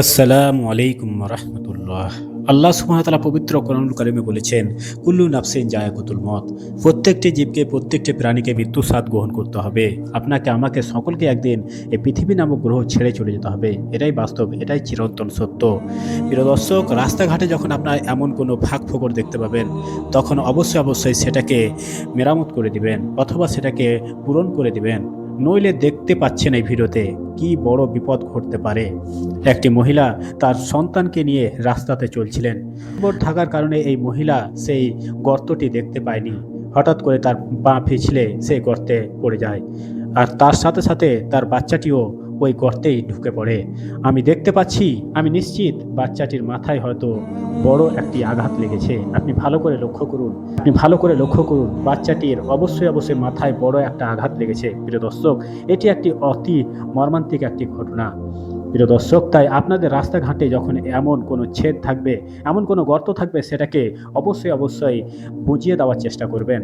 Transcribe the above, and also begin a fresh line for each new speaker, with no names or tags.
আসসালামু আলাইকুম রহমতুল্লাহ আল্লাহ সুহামতালা পবিত্র করণুল কালিমে বলেছেন, কুল্লু নাফসিন জায়াকুতুল মত প্রত্যেকটি জীবকে, প্রত্যেকটি প্রাণীকে মৃত্যু স্বাদ গ্রহণ করতে হবে। আপনাকে, আমাকে, সকলকে একদিন এই পৃথিবী নামক গ্রহ ছেড়ে চলে যেতে হবে। এটাই বাস্তব, এটাই চিরন্তন সত্য। প্রিয় দর্শক, রাস্তাঘাটে যখন আপনার এমন কোনো ফাঁক ফোকর দেখতে পাবেন, তখন অবশ্যই অবশ্যই সেটাকে মেরামত করে দিবেন, অথবা সেটাকে পূরণ করে দিবেন। নইলে দেখতে পাচ্ছেন এই ভিডিওতে কি বড় বিপদ ঘটতে পারে। একটি মহিলা তার সন্তানকে নিয়ে রাস্তাতে চলছিলেন। থাকার কারণে এই মহিলা সেই গর্তটি দেখতে পায়নি। হঠাৎ করে তার পা পিছলে সেই গর্তে পড়ে যায়। আর তার সাথে সাথে তার বাচ্চাটিও ওই গর্তেই ঢুকে পড়ে। আমি দেখতে পাচ্ছি, আমি নিশ্চিত বাচ্চাটির মাথায় হয়তো বড় একটি আঘাত লেগেছে। আপনি ভালো করে লক্ষ্য করুন, আপনি ভালো করে লক্ষ্য করুন, বাচ্চাটির অবশ্যই অবশ্যই মাথায় বড় একটা আঘাত লেগেছে। প্রিয় দর্শক, এটি একটি অতি মর্মান্তিক একটি ঘটনা। প্রিয় দর্শক, তাই আপনাদের রাস্তাঘাটে যখন এমন কোনো ছেদ থাকবে, এমন কোনো গর্ত থাকবে, সেটাকে অবশ্যই অবশ্যই বুঝিয়ে দেওয়ার চেষ্টা করবেন।